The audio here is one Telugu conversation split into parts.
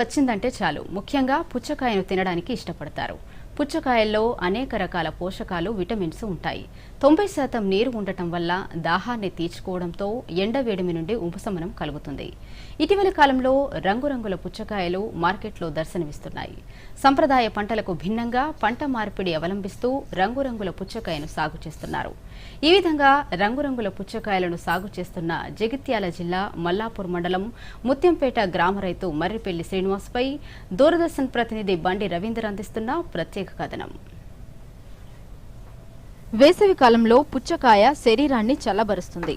వచ్చిందంటే చాలు. ముఖ్యంగా పుచ్చకాయను తినడానికి ఇష్టపడతారు. పుచ్చకాయల్లో అనేక రకాల పోషకాలు విటమిన్స్ ఉంటాయి. తొంభై శాతం నీరు ఉండటం వల్ల దాహాన్ని తీర్చుకోవడంతో ఎండవేడిమి నుండి ఉపశమనం కలుగుతుంది. ఇటీవల కాలంలో రంగురంగుల పుచ్చకాయలు మార్కెట్లో దర్శనమిస్తున్నాయి. సంప్రదాయ పంటలకు భిన్నంగా పంట మార్పిడి అవలంబిస్తూ రంగురంగుల పుచ్చకాయను సాగు చేస్తున్నారు. ఈ విధంగా రంగురంగుల పుచ్చకాయలను సాగు చేస్తున్న జగిత్యాల జిల్లా మల్లాపూర్ మండలం ముత్యంపేట గ్రామ రైతు మర్రిపెల్లి శ్రీనివాస్పై దూరదర్శన్ ప్రతినిధి బండి రవీందర్ అందిస్తున్న ప్రత్యేక కథనం. వేసవి కాలంలో పుచ్చకాయ శరీరాన్ని చల్లబరుస్తుంది.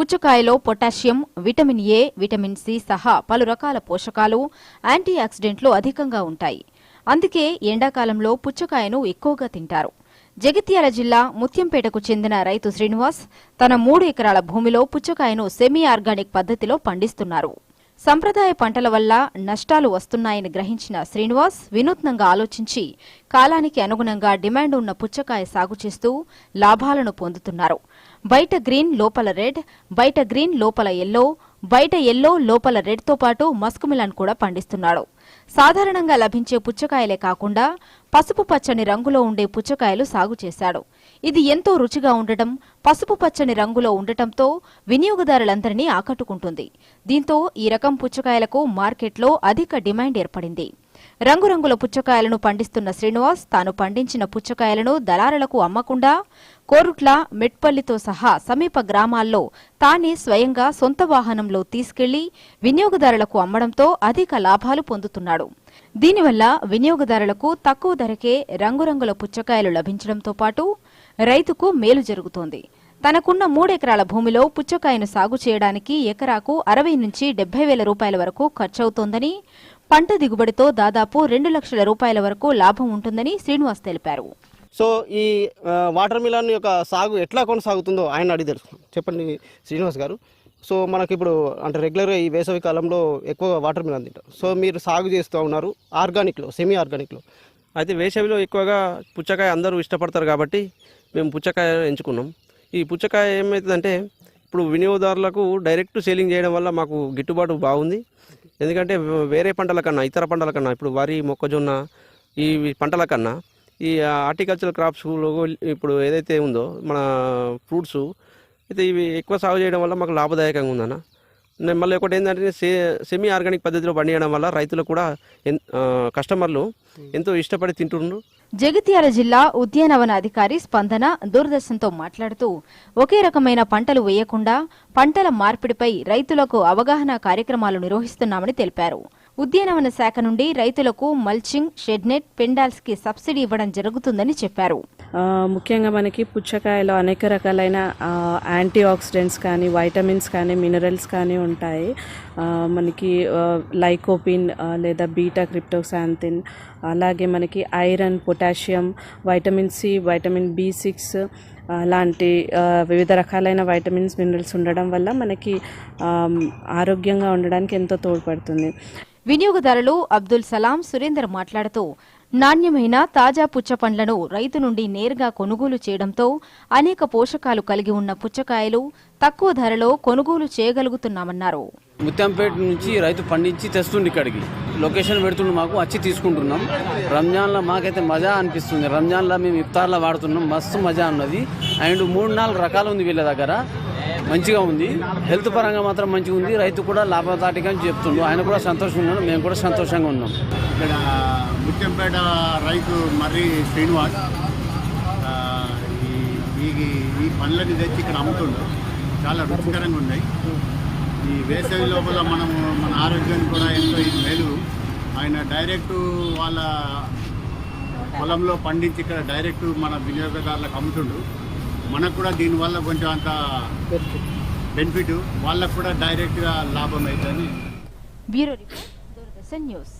పుచ్చకాయలో potassium vitamin A vitamin C సహా పలు రకాల పోషకాలు యాంటీ ఆక్సిడెంట్లు అధికంగా ఉంటాయి. అందుకే ఎండాకాలంలో పుచ్చకాయను ఎక్కువగా తింటారు. జగిత్యాల జిల్లా ముత్యంపేటకు చెందిన రైతు శ్రీనివాస్ తన మూడు ఎకరాల భూమిలో పుచ్చకాయను సెమీ ఆర్గానిక్ పద్ధతిలో పండిస్తున్నారు. సంప్రదాయ పంటల వల్ల నష్టాలు వస్తున్నాయని గ్రహించిన శ్రీనివాస్ వినూత్నంగా ఆలోచించి కాలానికి అనుగుణంగా డిమాండ్ ఉన్న పుచ్చకాయ సాగు చేస్తూ లాభాలను పొందుతున్నారు. బయట గ్రీన్ లోపల రెడ్ బయట గ్రీన్ లోపల ఎల్లో బయట ఎల్లో లోపల రెడ్తో పాటు మస్కుమిలాన్ కూడా పండిస్తున్నాడు. సాధారణంగా లభించే పుచ్చకాయలే కాకుండా పసుపు పచ్చని రంగులో ఉండే పుచ్చకాయలు సాగు చేశాడు. ఇది ఎంతో రుచిగా ఉండటం పసుపు పచ్చని రంగులో ఉండటంతో వినియోగదారులందరినీ ఆకట్టుకుంటుంది. దీంతో ఈ రకం పుచ్చకాయలకు మార్కెట్లో అధిక డిమాండ్ ఏర్పడింది. రంగురంగుల పుచ్చకాయలను పండిస్తున్న శ్రీనివాస్ తాను పండించిన పుచ్చకాయలను దళారులకు అమ్మకుండా కోరుట్ల మెట్పల్లితో సహా సమీప గ్రామాల్లో తానే స్వయంగా సొంత వాహనంలో తీసుకెళ్ళి వినియోగదారులకు అమ్మడంతో అధిక లాభాలు పొందుతున్నాడు. దీనివల్ల వినియోగదారులకు తక్కువ ధరకే రంగురంగుల పుచ్చకాయలు లభించడంతో పాటు రైతుకు మేలు జరుగుతోంది. తనకున్న మూడెకరాల భూమిలో పుచ్చకాయను సాగు చేయడానికి ఎకరాకు అరవై నుంచి డెబ్బై వేల రూపాయల వరకు ఖర్చవుతోందని పంట దిగుబడితో దాదాపు రెండు లక్షల రూపాయల వరకు లాభం ఉంటుందని శ్రీనివాస్ తెలిపారు. సో ఈ వాటర్ మిలన్ యొక్క సాగు ఎట్లా కొనసాగుతుందో ఆయన అడిగి తెలుసుకుందాం. చెప్పండి శ్రీనివాస్ గారు. సో మనకి ఇప్పుడు అంటే రెగ్యులర్గా ఈ వేసవి కాలంలో ఎక్కువ వాటర్ మిలన్ తింటారు సో మీరు సాగు చేస్తూ ఉన్నారు ఆర్గానిక్లో సెమీ ఆర్గానిక్లో. అయితే వేసవిలో ఎక్కువగా పుచ్చకాయ అందరూ ఇష్టపడతారు కాబట్టి మేము పుచ్చకాయ ఎంచుకున్నాం. ఈ పుచ్చకాయ ఏమవుతుందంటే ఇప్పుడు వినియోగదారులకు డైరెక్ట్ సేలింగ్ చేయడం వల్ల మాకు గిట్టుబాటు బాగుంది. ఎందుకంటే వేరే పంటల కన్నా ఇతర పంటల కన్నా ఇప్పుడు వరి మొక్కజొన్న ఈ పంటల కన్నా ఈ హార్టికల్చర్ క్రాప్స్ ఇప్పుడు ఏదైతే ఉందో మన ఫ్రూట్స్ అయితే ఇవి ఎక్కువ సాగు చేయడం వల్ల మాకు లాభదాయకంగా ఉందన్న. మళ్ళీ ఒకటి ఏంటంటే సే సెమీ ఆర్గానిక్ పద్ధతిలో పండించడం వల్ల రైతులు కూడా కస్టమర్లు ఎంతో ఇష్టపడి తింటున్నారు జగిత్యాల జిల్లా ఉద్యానవన అధికారి స్పందన దూరదర్శన్తో మాట్లాడుతూ ఒకే రకమైన పంటలు వేయకుండా పంటల మార్పిడిపై రైతులకు అవగాహన కార్యక్రమాలు నిర్వహిస్తున్నామని తెలిపారు. ఉద్యానవన శాఖ నుండి రైతులకు మల్చింగ్ షెడ్నెట్ పెండాల్స్కి సబ్సిడీ ఇవ్వడం జరుగుతుందని చెప్పారు. ముఖ్యంగా మనకి పుచ్చకాయలో అనేక రకాలైన యాంటీ ఆక్సిడెంట్స్ కానీ వైటమిన్స్ కానీ మినరల్స్ కానీ ఉంటాయి. మనకి లైకోపిన్ లేదా బీటా క్రిప్టోసాంతిన్ అలాగే మనకి iron potassium vitamin C vitamin B six అలాంటి వివిధ రకాలైన వైటమిన్స్ మినరల్స్ ఉండడం వల్ల మనకి ఆరోగ్యంగా ఉండడానికి ఎంతో తోడ్పడుతుంది. వినియోగదారులు అబ్దుల్ సలాం సురేందర్ మాట్లాడుతూ నాణ్యమైన తాజా పుచ్చపండ్లను రైతు నుండి నేరుగా కొనుగోలు చేయడంతో అనేక పోషకాలు కలిగి ఉన్న పుచ్చకాయలు తక్కువ ధరలో కొనుగోలు చేయగలుగుతున్నామన్నారు. ముత్యంపేట నుంచి రైతు పండించి తెస్తుండే ఇక్కడికి. లొకేషన్ పెడుతుండే మాకు వచ్చి తీసుకుంటున్నాం. రంజాన్లో మాకైతే మజా అనిపిస్తుంది. రంజాన్లో మేము ఇఫ్తార్లో వాడుతున్నాం. మస్తు మజా ఉన్నది అండ్ మూడు నాలుగు రకాలు ఉంది వీళ్ళ దగ్గర. మంచిగా ఉంది. హెల్త్ పరంగా మాత్రం మంచిగా ఉంది. రైతు కూడా లాభదాటిగా అని చెప్తుండు. ఆయన కూడా సంతోషంగా మేము కూడా సంతోషంగా ఉన్నాం. ఇక్కడ ముత్యంపేట రైతు మర్రి శ్రీనివాస్ ఈ ఈ- ఈ పండ్లని తెచ్చి ఇక్కడ అమ్ముతుండ్రు చాలా రుచికరంగా ఉన్నాయి. ఈ వేసవి లోపల మనము మన ఆరోగ్యానికి కూడా ఎంతో ఇది మేలు. ఆయన డైరెక్ట్ వాళ్ళ పొలంలో పండించి ఇక్కడ డైరెక్ట్ మన వినియోగదారులకు అమ్ముతుండు. మనకు కూడా దీనివల్ల కొంచెం అంత బెనిఫిట్ వాళ్ళకు కూడా డైరెక్ట్గా లాభం అవుతుంది. Bureau report Doordarshan news.